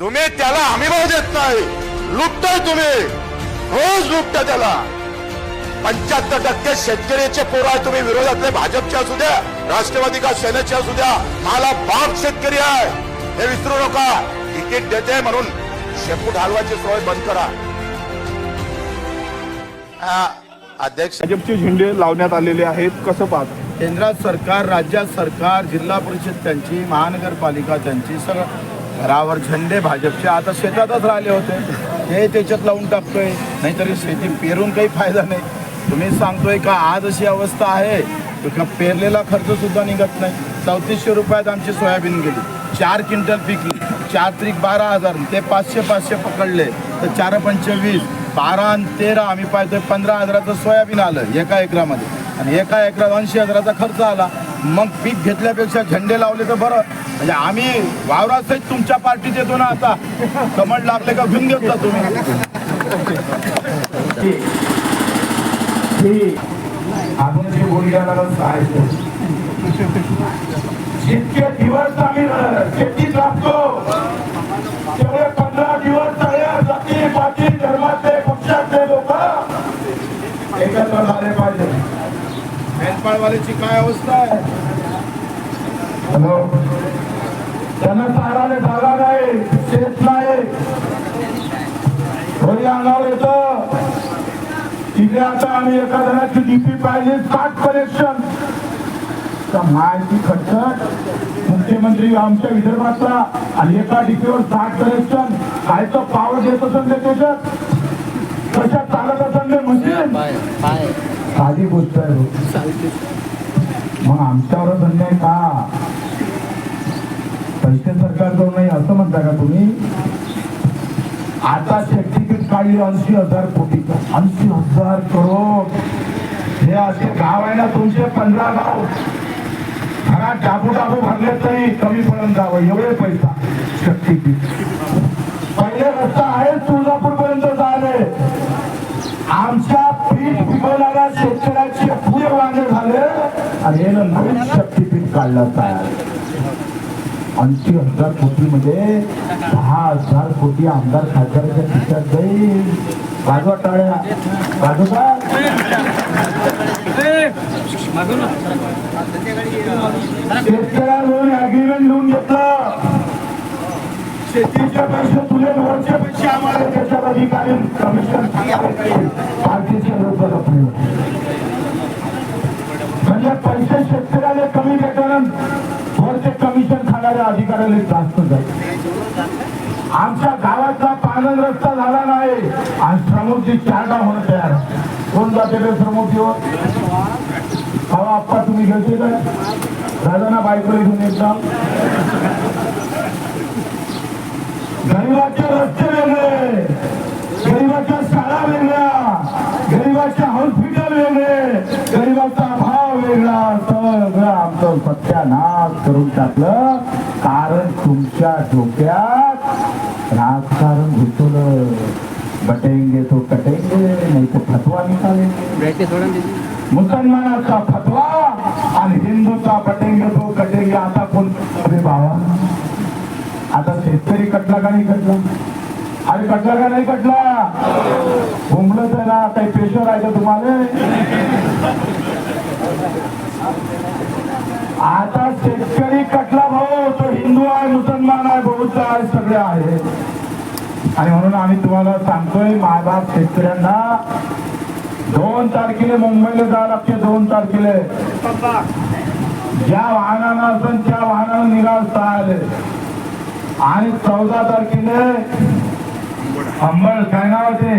तुम्ही त्याला हमी भाव देत नाही. लुटताय तुम्ही. रोज लुटता त्याला. पंच्याहत्तर टक्के शेतकऱ्याचे पोरं आहे तुम्ही. विरोधातले भाजपचे असू द्या राष्ट्रवादी का सेनेचे असू द्या मला बाप शेतकरी आहे. हे विसरू नका. तिकीट देते म्हणून शेपूट हलवायची सोय बंद करा. आ, अध्यक्ष भाजपचे झेंडे लावण्यात आलेले आहेत. कसं पाहता? केंद्रात सरकार राज्यात सरकार जिल्हा परिषद त्यांची महानगरपालिका त्यांची सगळं घरावर झेंडे भाजपचे. आता शेतातच राहिले होते. ते त्याच्यात लावून टाकतोय. नाहीतरी शेती पेरून काही फायदा नाही. तुम्ही सांगतोय का आज अशी अवस्था आहे? का पेरलेला खर्च सुद्धा निघत नाही. चौतीसशे रुपयात आमची सोयाबीन गेली. चार क्विंटल पिकली. चार त्रिक बारा हजार. ते पाचशे पाचशे पकडले. तर चार पंचवीस बारा आणि तेरा आम्ही पाहतोय पंधरा हजाराचं सोयाबीन आलं एका एकरामध्ये. आणि एका एकरात ऐंशी हजाराचा खर्च आला. मग पीक घेतल्यापेक्षा झेंडे लावले तर बरं. म्हणजे आम्ही वावरात तुमच्या पार्टीत येतो ना आता. कमट लागले का घेऊन घेतला तुम्ही आपण जे बोलण्याला जितके दिवस आम्ही शेतीत लागतो तेवढे पंधरा दिवस सगळ्या जाती पाती धर्मातले पक्षातले लोक एकत्र झाले पाहिजे. मेनपाळवाल्याची काय अवस्था आहे? हॅलो? त्यांना चाराने जागा नाही शेत नाही. घरी अंगावर येतं. तिथे आता आम्ही एका जणाची डीपी पाहिजे साठ कनेक्शन माहिती खर्च मुख्यमंत्री आमच्या विदर्भातला आणि एका डीपीवर साठ कनेक्शन काय तर पावर देत असेल ते त्याच्यात? कशात चालत असेल म्हणजे साधी गोष्ट आहे. मग आमच्यावरच अन्याय का? पैसे सरकारकडून नाही असं म्हणता का तुम्ही? आता तिकीट काढली ऐंशी हजार कोटी ऐंशी हजार करोड. हे असे गाव आहे ना तुमचे पंधरा गाव. घरात डाबू डाबू भरले तरी कमी पडून जावं एवढे पैसा. शक्तीपीठ पहिले रस्ता आहे तुळजापूर पर्यंत झाले आमच्या पिकवणाऱ्या शेतकऱ्याचे पुरे वांगे झाले आणि हे नवीन शक्तीपीठ काढलं तयार ऐंशी हजार कोटी मध्ये दहा हजार कोटी आमदार खासदाराच्या खिशात जाईल. वाजवा टाळ्या वाजवता शेतकऱ्यांवरून अग्रीमेंट लिहून घेतलं. शेतीचे पैसे तुझे वरचे पैसे आम्हाला त्याच्यात अधिकारी कमिशन भारतीय सर्वोच्च म्हणजे पैसे शेतकऱ्याला कमी भेटल्यानं वरचे कमिशन खाणाऱ्या अधिकाऱ्याला जास्त जाईल आमच्या गावाचा पालन रस्ता झाला नाही. आणि श्रमोची चारडा होणं तयार कोण जाते रे श्रमोतीवर हवा आप्पा तुम्ही घेते काय झालं ना बायको इथून एकदम गरिबाचे रस्ते वेगळे. गरिबाच्या शाळा वेगळ्या. गरिबाच्या हॉस्पिटल वेगळे. गरिबाचा भाव वेगळा. सगळं आमचं सत्यानाश करून टाकलं. कारण तुमच्या डोक्यात राजकारण घुसवलं बटेंगे तो कटेंगे नाही तो फतवा निकालेंगे. मुसलमानाचा फतवा आणि हिंदूचा बटेंगे तो कटेंगे. आता कोण? अरे बाबा. शेतकरी कटला का नाही कटला? अरे कटला का नाही कटला? घुमलं तर ना काही प्रेशर आहे का तुम्हाला? आता शेतकरी कटला भाऊ तो हिंदू आहे मुसलमान आहे बौद्ध आहे सगळे आहे. आणि म्हणून आम्ही तुम्हाला सांगतोय मायबाप शेतकऱ्यांना दोन तारखेला मुंबईला जावं लागते दोन तारखेला. ज्या वाहनानं असेल त्या वाहनानं निघाल आले आणि चौदा तारखेला अंबळ काय नाव ते?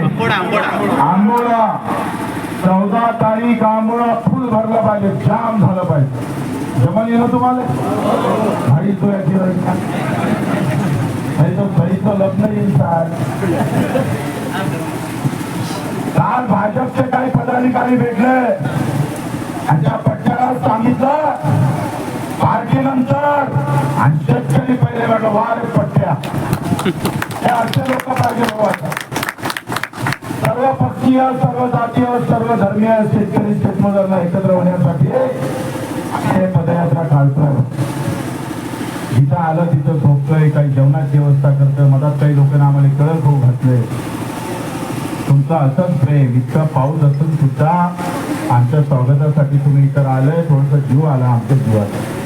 आंबोळा चौदा तारीख आंबोळा फुल भरला पाहिजे जाम झालं पाहिजे. जमन येणं तुम्हाला? भाई तो याची भाई तो भाईचं लग्न येईल साहेब. काल भाजपचे काही पदाधिकारी भेटले. आणि त्या पट्ट्याला सांगितलं पार्टीनंतर आणि शेतकरी पहिले म्हटलं वारे पट्ट्या. हे असे लोक पाहिजे सर्व पक्षीय सर्व जातीय सर्व धर्मीय शेतकरी शेतमजुरांना एकत्र होण्यासाठी हे पदयात्रा काढतोय जिथं आलं तिथं झोपतोय काही जेवणाची व्यवस्था करतोय मधात काही लोकांना आम्हाला कळत होऊ घातले तुमचं असंच प्रेम इतका पाऊस असून सुद्धा आमच्या स्वागतासाठी तुम्ही इतर आलंय थोडस जीव आला आमच्या जीवाचा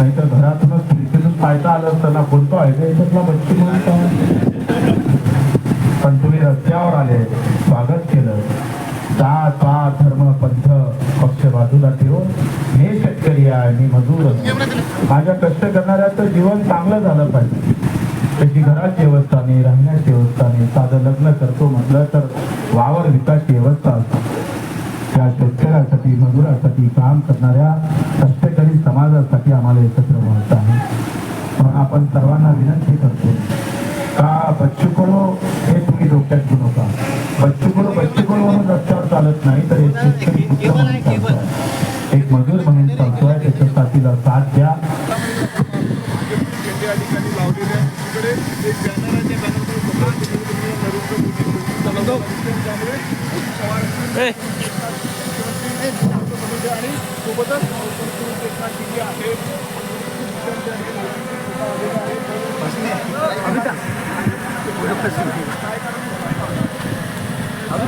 नाहीतर घरातूनच खिडकीतून पायता आलं असताना बोलतो आहे का याच्यातला बच्ची म्हणतो पण तुम्ही रस्त्यावर आले स्वागत केलं. जात पात धर्म पंथ पक्ष बाजूला ठेवून हे शेतकरी आहे मी मजूर माझ्या कष्ट करणाऱ्याचं जीवन चांगलं झालं पाहिजे. त्याची घराची व्यवस्था नाही राहण्याची व्यवस्था नाही. साधं लग्न करतो म्हटलं तर वावर विकासची व्यवस्था असते. त्या शेतकऱ्यासाठी मजुरासाठी काम करणाऱ्या कष्टकरी समाजासाठी आम्हाला एकत्र व्हायचं आहे. म्हणून आपण सर्वांना विनंती करतो का बच्चू करो हे तुम्ही डोक्यात घेऊ नका. बच्चू करो बच्चू करो म्हणून रस्त्यावर चालत नाही तर एक शेतकरी पुत्र म्हणून चालतोय? एक मजूर म्हणून चालतोय त्याच्या साथीला साथ द्या. Hey! या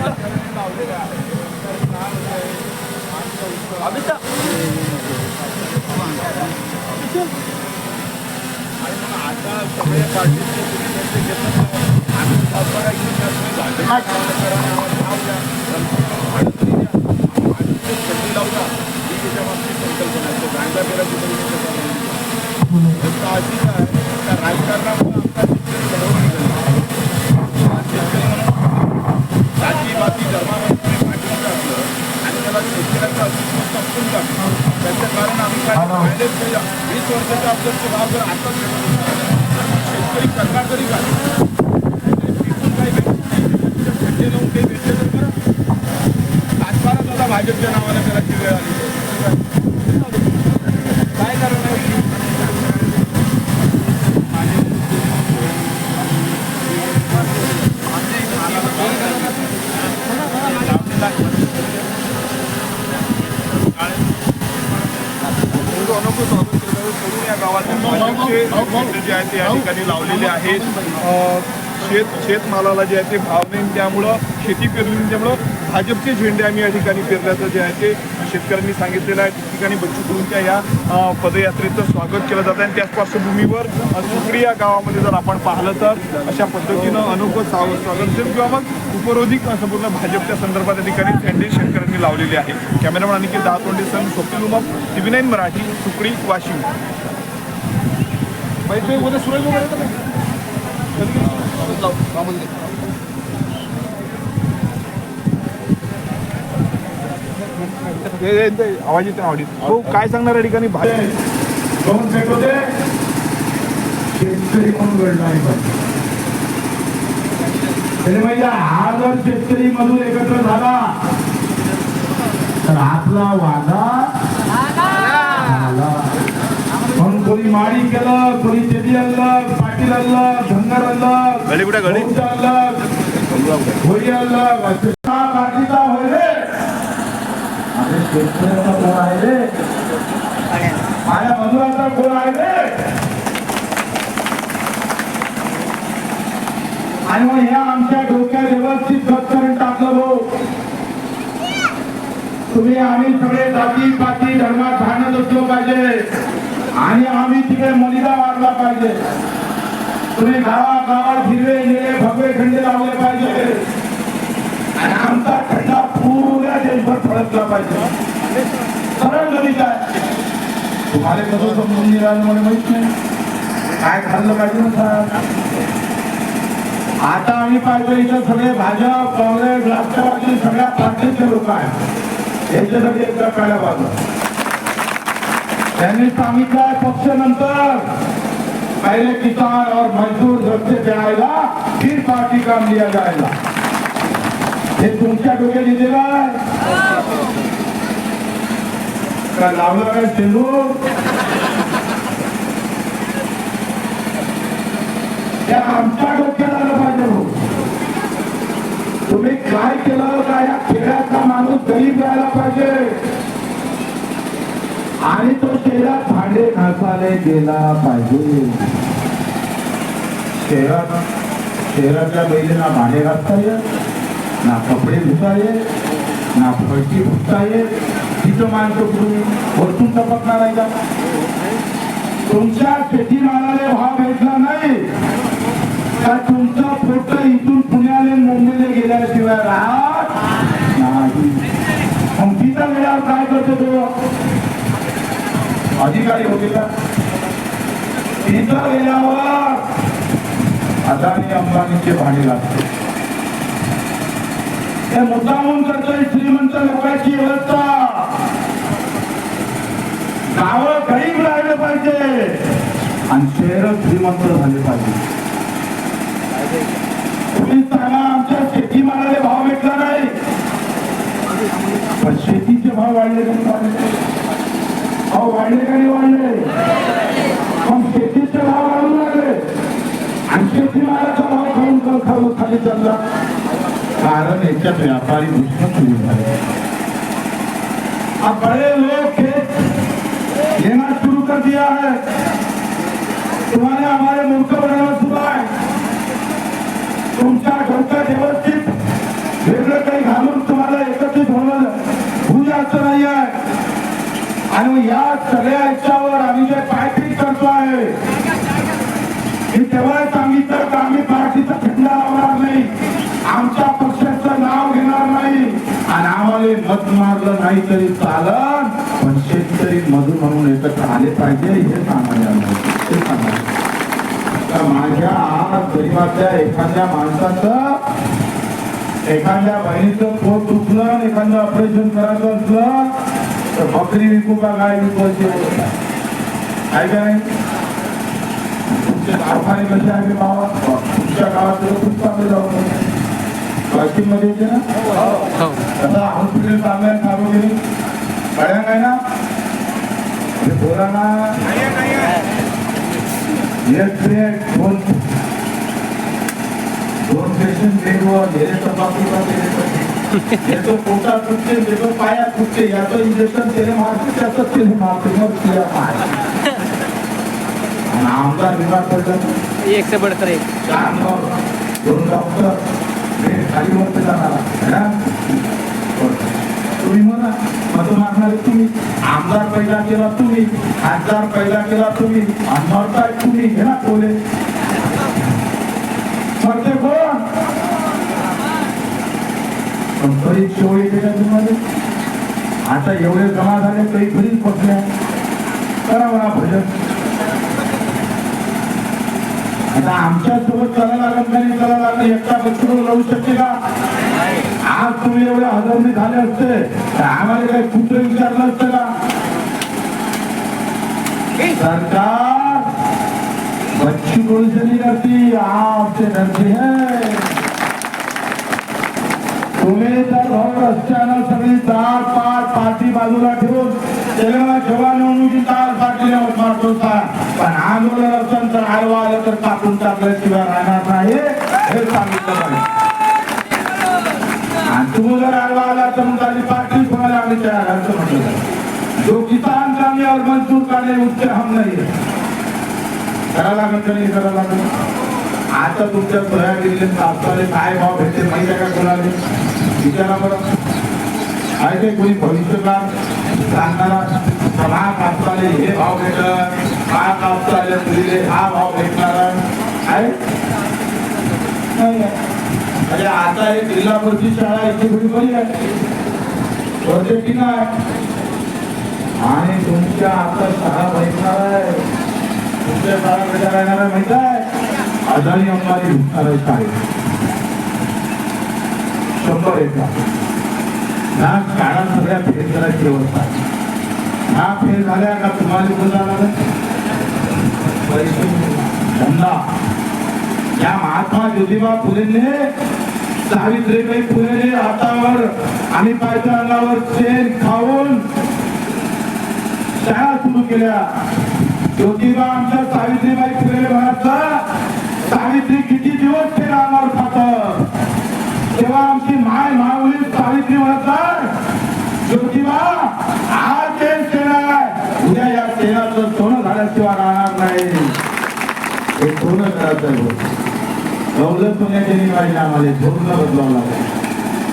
ठिकाणी लावलेले आहेत तिकडे एक आहे काय बॅनरवर पंतप्रधान नरेंद्र अमिता आणि सोबतच आता सगळे पार्टीचे नेते घेतात आम्ही सातबारा इथे जातो. भाजप करा, नाव द्या. भाजपचे संधी ही त्याच्या मागची संकल्पना आहे. तो गांजा पेराची परिस्थिती आहे. त्या राजकारणामुळे आपला शेतकरी घडवून निघाला. शेतकरी जाती बाती धर्मामध्ये असलं आणि त्याला शेतकऱ्याचं अस्तित्व संपून टाकलं त्याचं कारण आम्ही काय फायदेच केला वीस वर्षाच्या अगोदरचे भाव जर आता शेतकरी करणार तरी काय काही भेटत नाही. भेटले तर बरं सातबारा सुद्धा भाजपच्या नावानं करायची वेळ आली. काय कारण आहे? करून या गावातील जे आहे ते या ठिकाणी लावलेले आहेत. शेत शेतमालाला जे आहे ते भाव नाही त्यामुळं शेती पेरली त्यामुळं भाजपचे झेंडे आम्ही या ठिकाणी पेरल्याचं जे आहे ते शेतकऱ्यांनी सांगितलेलं आहे ठिकाणी बच्चू कडूंच्या या पदयात्रेचं स्वागत केलं जातं आणि त्याच पार्श्वभूमीवर सुकडी या गावामध्ये जर आपण पाहिलं तर अशा पद्धतीनं अनोखं साव- स्वागत असेल किंवा मग उपरोधिक संपूर्ण भाजपच्या संदर्भात या ठिकाणी झेंडे शेतकऱ्यांनी लावलेले आहे कॅमेरामॅन अनिकेत दहातोंडे सण स्वप्नील उमप टीव्ही नाईन मराठी सुकडी वाशिम उद्या सुरेश आवाज येते आवाज येते. हो काय सांगणार या ठिकाणी? भाजप दोन सेट होते. शेतकरी म्हणून घडला आहे म्हणजे हा जर शेतकरी मधून एकत्र झाला तर आपला वादा. म्हणून कोणी माडी केलं कोणी तेली आणलं पाटील आणलं धनगर होळी आणलं हा पार्टीचा आहे रे माझ्या मजुराचा कोण आहे रे आणि मग ह्या आमच्या डोक्यात व्यवस्थित खत करून टाकलं भाऊ तुम्ही आम्ही सगळे जाती पाती धर्मात भांडत असलो पाहिजे आणि आम्ही तिकडे मलिदा वाढला पाहिजे. तुम्ही गावागावात हिरवे निळे भगवे खंडे लावले पाहिजे. देशभर फळकला पाहिजे. सरळ गणित आहे तुम्हाला कसं समजून निघालं मला माहीत नाही. काय खाल्लं पाहिजे ना साहेब? आता आम्ही पाहिजे इथं सगळे भाजप काँग्रेस राष्ट्रवादी सगळ्या पार्टीचे लोक आहेत. यांच्यासाठी एकदा काढा बाजू. त्यांनी सांगितलं पक्ष नंतर पहले किसान और मजदूर रस्ते से जाएगा फिर पार्टी काम लिया जाएगा हे तुमच्या डोक्यात येते काय? का लावलं काय चेंडू? त्या आमच्या डोक्यात आलं पाहिजे हो. तुम्ही काय केलं का या खेड्याचा माणूस गरीब राहायला पाहिजे. आणि तो शहरात भांडे घासायला गेला पाहिजे. शहरात शहरातल्या बहिणीला भांडे घासता येत ना कपडे धुता येत ना फळशी धुता आहे. तिथं माणसं तुम्ही वरतून टपकणार आहे का? तुमच्या शेतीमालाला भाव भेटला नाही. तर तुमचं पोट इथून पुण्याने मुंबईला गेल्याशिवाय राहत नाही? मग तिथं गेल्यावर काय करतो तो? अधिकारी होते का? तिथं गेल्यावर अदानी अंबानीचे भांडे लागते हे मुद्दामून करतोय श्रीमंत लोकांची व्यवस्था. गावं गरीब राहिले पाहिजे. आणि शहर श्रीमंत झाले पाहिजे. पोलिसांना सांगा आमच्या शेतीमालाला भाव भेटला नाही. पण शेतीचे भाव वाढले नाही वाढले भाव वाढले का नाही वाढले? पण शेतीचे भाव वाढू लागले. आणि शेतीमालाचा भाव खाऊन खाऊन खाली चालला. कारण याच्यात व्यापारी घुसणं सुरू झाले अब बड़े लोग खेत लेना शुरू कर दिया है। तुम्हारे हमारे मूर्ख बनाना सुरू आहे तुमच्या डोक्यात व्यवस्थित वेगळं काही घालून तुम्हाला एकत्रित होणं होऊ जायचं नाही आहे आणि या सगळ्या याच्यावर आम्ही जे पायपीट करतो आहे मी तेव्हा सांगितलं का आम्ही पार्टीचा खंडा लावणार नाही. आमच्या पक्षाचं नाव घेणार नाही. आणि आम्हाला मत मारलं नाही तरी चालत पण शेतकरी मधून म्हणून एकत्र आले पाहिजे हे सांगायला हे सांगायला माझ्या गरीबातल्या एखाद्या माणसाचं एखाद्या बहिणीचं पोट दुखलं आणि एखादं ऑपरेशन करायचं असलं तर बकरी विकू का गाय विकू अशी ऐका नाही? कारखाने कसे आहे बाबा तुमच्या गावात खूप चांगले जाऊ वाशिममध्ये येते ना? तसा हॉस्पिटल चांगलं आहे सार्वजनिक कळ्या काय ना? अरे बोला ना. एक प्लेट दोन दोन पेशंट तपासणीला गेले तर याचं पोटात तुटते त्याचं पायात तुटते याचं इंजेक्शन त्याने मारते त्याचं त्याने मारते. मग तिला पाय आणि आमदार विभाग पडलं एक से बढ़कर एक. दोन डॉक्टर खाली जाणार. ना? तुम्ही म्हणा मत मागणारे तुम्ही. आमदार पैदा केला तुम्ही. खासदार पैदा केला तुम्ही. आणि मरताय तुम्ही. हे ना बोले. मरते कोण पण तरी शेव येते का तुम्हाला आता एवढे जमा झाले तरी घरीच बसले करा म्हणा भजन. आता आमच्यासोबत चालायला लागत नाही चालायला लागलं एकटा बच्चू लावू शकते का? आज तुम्ही एवढे हजरणी झाले असते तर आम्हाला काही कुठे विचारलं असतं का? सरकार बच्ची बोल से नहीं डरती आपसे डरती है. तुम्ही तर भाऊ रस्त्यानं सगळी जात पात पाठी बाजूला ठेवून तेलंगणा जेव्हा निवडणुकी ताल पार्टीला मारतो पण आंदोलन असेल तर आलवा आलं तर कापून टाकल्याशिवाय राहणार नाही. हे सांगितलं पाहिजे. तुम्ही जर आलवा आला तर मग आधी कोणाला आम्ही तयार असं म्हटलं जो किसान कामी और मजदूर कामे उससे हम नाही है. करा लागेल नाही करा लागत आता तुमच्या सोयाबीनले कापसाले काय भाव भेटते माहिती आहे का कोणाला? विचारा बरं. आहे ते कोणी भविष्यकाळ सांगणारा हा कापसाले हे भाव भेटत हा कापसाले तुरीले हा भाव भेटणार आहे. म्हणजे आता हे जिल्हा परिषद शाळा इथे थोडी बरी आहे? प्रोजेक्ट आहे. आणि तुमच्या आता शाळा भेटणार आहे. तुमच्या शाळा भेटायला माहीत आहे? अदानी अंबानी भेटणार आहे शंभर एका ना काळात सगळ्या फेर करायची व्यवस्था ना फेर झाल्या का तुम्हाला बोलला पैसे धंदा. या महात्मा ज्योतिबा फुलेंनी सावित्रीबाई फुलेने हातावर आणि पायच्या अंगावर चेन खाऊन शाळा सुरू केल्या. ज्योतिबा आमच्या सावित्रीबाई फुले महाराजचा सावित्री किती दिवस ते रामावर खात? तेव्हा आमची माय माऊली सावित्री म्हणतात ज्योतिबा आज ते आहे. उद्या या तेलाचं सोनं झाल्याशिवाय राहणार नाही. हे सोनं करायचं आहे गौलं पुण्याच्या निवाडी आम्हाला धोरण बदलावं लागलं.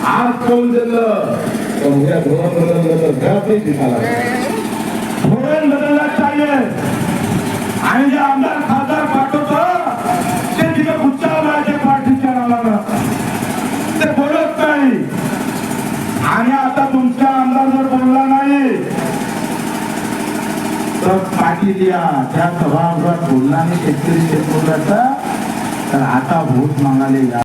आज कौल दिलं उद्या धोरण बदललं तर घरातही दिसायला धोरण बदलला पाहिजे आणि जे आमदार खासदार त्या सभागृहात बोलणारे शेतकरी शेतकऱ्याचा तर आता भूत मागाले